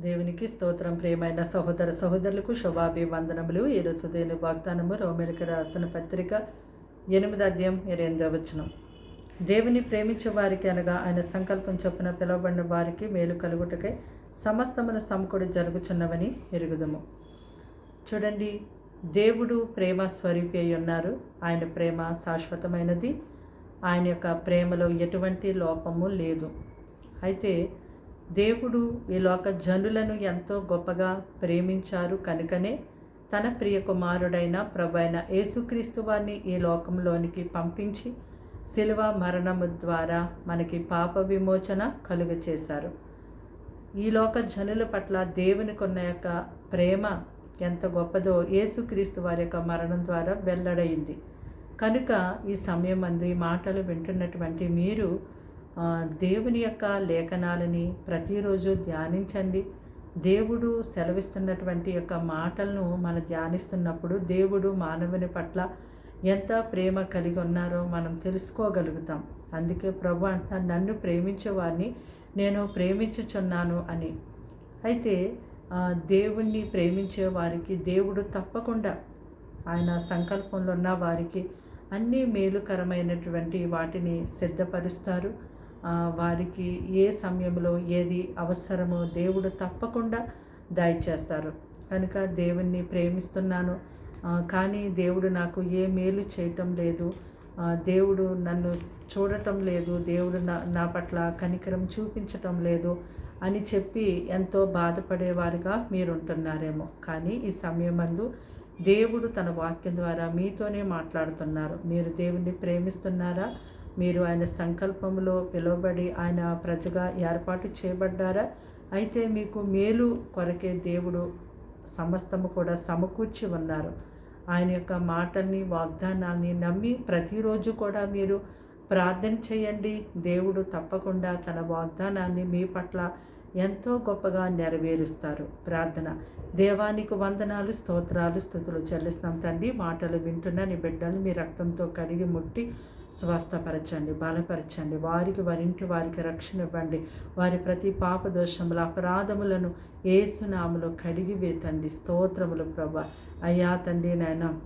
దేవునికి స్తోత్రం ప్రియమైన సహోదర సహోదరులకు శుభాభివందనములు. ఈరోజు దేని వాగ్దానము రోమిలికి రాసిన పత్రిక ఎనిమిది అధ్యాయం ఇరవై వచనం. దేవుని ప్రేమించే వారికి అనగా ఆయన సంకల్పం చొప్పున పిలువబడిన వారికి మేలు కలుగుటకై సమస్తమున సమకూడి జరుగుచున్నవని ఎరుగుదము. చూడండి దేవుడు ప్రేమ స్వరూపి అయి ఉన్నారు. ఆయన ప్రేమ శాశ్వతమైనది. ఆయన యొక్క ప్రేమలో ఎటువంటి లోపము లేదు. అయితే దేవుడు ఈ లోక జనులను ఎంతో గొప్పగా ప్రేమించారు కనుకనే తన ప్రియ కుమారుడైన ప్రభైన యేసుక్రీస్తు వారిని ఈ లోకంలోనికి పంపించి శిలువ మరణము ద్వారా మనకి పాప విమోచన కలుగ చేశారు ఈ లోక జనుల పట్ల దేవునికి ఉన్న యొక్క ప్రేమ ఎంత గొప్పదో యేసుక్రీస్తు వారి యొక్క మరణం ద్వారా వెల్లడైంది. కనుక ఈ సమయం అందు ఈ మాటలు వింటున్నటువంటి మీరు దేవుని యొక్క లేఖనాలని ప్రతిరోజు ధ్యానించండి. దేవుడు సెలవిస్తున్నటువంటి యొక్క మాటలను మనం ధ్యానిస్తున్నప్పుడు దేవుడు మానవుని పట్ల ఎంత ప్రేమ కలిగి ఉన్నారో మనం తెలుసుకోగలుగుతాం. అందుకే ప్రభు అంటున్నా నన్ను ప్రేమించే వారిని నేను ప్రేమించుచున్నాను అని. అయితే దేవుణ్ణి ప్రేమించే వారికి దేవుడు తప్పకుండా ఆయన సంకల్పంలో ఉన్న వారికి అన్ని మేలుకరమైనటువంటి వాటిని సిద్ధపరుస్తారు. వారికి ఏ సమయంలో ఏది అవసరమో దేవుడు తప్పకుండా దయచేస్తారు కనుక దేవుణ్ణి ప్రేమిస్తున్నాను. కానీ దేవుడు నాకు ఏ మేలు చేయటం లేదు. దేవుడు నన్ను చూడటం లేదు. దేవుడు నా నా పట్ల కనికరం చూపించటం లేదు అని చెప్పి ఎంతో బాధపడేవారుగా మీరు ఉంటున్నారేమో కానీ ఈ సమయమందు దేవుడు తన వాక్యం ద్వారా మీతోనే మాట్లాడుతున్నారు. మీరు దేవుణ్ణి ప్రేమిస్తున్నారా? మీరు ఆయన సంకల్పంలో పిలువబడి ఆయన ప్రజగా ఏర్పాటు చేయబడ్డారా? అయితే మీకు మేలు కొరకే దేవుడు సమస్తము కూడా సమకూర్చి ఉన్నారు. ఆయన యొక్క మాటల్ని వాగ్దానాన్ని నమ్మి ప్రతిరోజు కూడా మీరు ప్రార్థన చేయండి. దేవుడు తప్పకుండా తన వాగ్దానాన్ని మీ పట్ల ఎంతో గొప్పగా నెరవేరుస్తారు. ప్రార్థన. దేవానికి వందనాలు స్తోత్రాలు స్థుతులు చెల్లిస్తాం తండ్రి. మాటలు వింటున్న నీ బిడ్డలు మీ రక్తంతో కడిగి ముట్టి స్వస్థపరచండి బలపరచండి వారికి వారింటి వారికి రక్షణ ఇవ్వండి. వారి ప్రతి పాప దోషముల అపరాధములను ఏసునాములో కడిగివేతండి. స్తోత్రములు ప్రభ. అయ్యా తండ్రి నాయన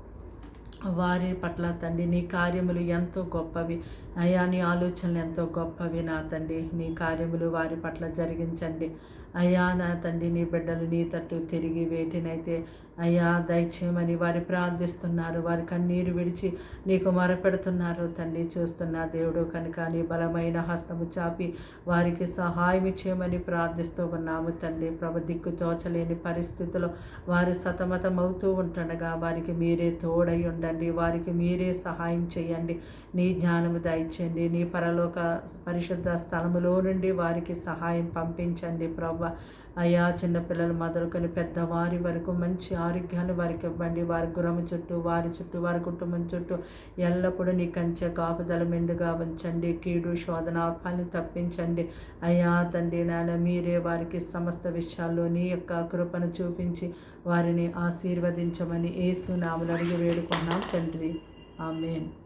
వారి పట్ల తండ్రి నీ కార్యములు ఎంతో గొప్పవి. అయ్యా నీ ఆలోచనలు ఎంతో గొప్పవి నా తండ్రి. నీ కార్యములు వారి పట్ల జరిగించండి. అయ్యా నా తండ్రి నీ బిడ్డలు నీ తట్టు తిరిగి వేటినైతే అయ్యా దయచేయమని వారి ప్రార్థిస్తున్నారు. వారి కన్నీరు విడిచి నీకు మొరపెడుతున్నారు తండ్రి చూస్తున్న దేవుడు కనుక నీ బలమైన హస్తము చాపి వారికి సహాయం ఇచ్చేయమని ప్రార్థిస్తూ ఉన్నాము. తండ్రి ప్రభ దిక్కు తోచలేని పరిస్థితిలో వారు సతమతమవుతూ ఉంటుండగా వారికి మీరే తోడై ఉండండి. వారికి మీరే సహాయం చేయండి. నీ జ్ఞానము దయచేయండి. నీ పరలోక పరిశుద్ధ స్థలములో నుండి వారికి సహాయం పంపించండి. ప్రభు అయ్యా చిన్నపిల్లలు మొదలుకొని పెద్దవారి వరకు మంచి ఆరోగ్యాన్ని వారికి ఇవ్వండి. వారి గురమ చుట్టూ వారి చుట్టూ వారి కుటుంబం చుట్టూ ఎల్లప్పుడూ నీ కంచె కాపుదల మెండుగా ఉంచండి. కీడు శోధన ఆపాలని తప్పించండి. అయ్యా తండ్రి నాన్న మీరే వారికి సమస్త విషయాల్లో నీ యొక్క కృపను చూపించి వారిని ఆశీర్వదించమని ఏసు నామలు అడిగి వేడుకున్నాం తండ్రి. ఆమెన్.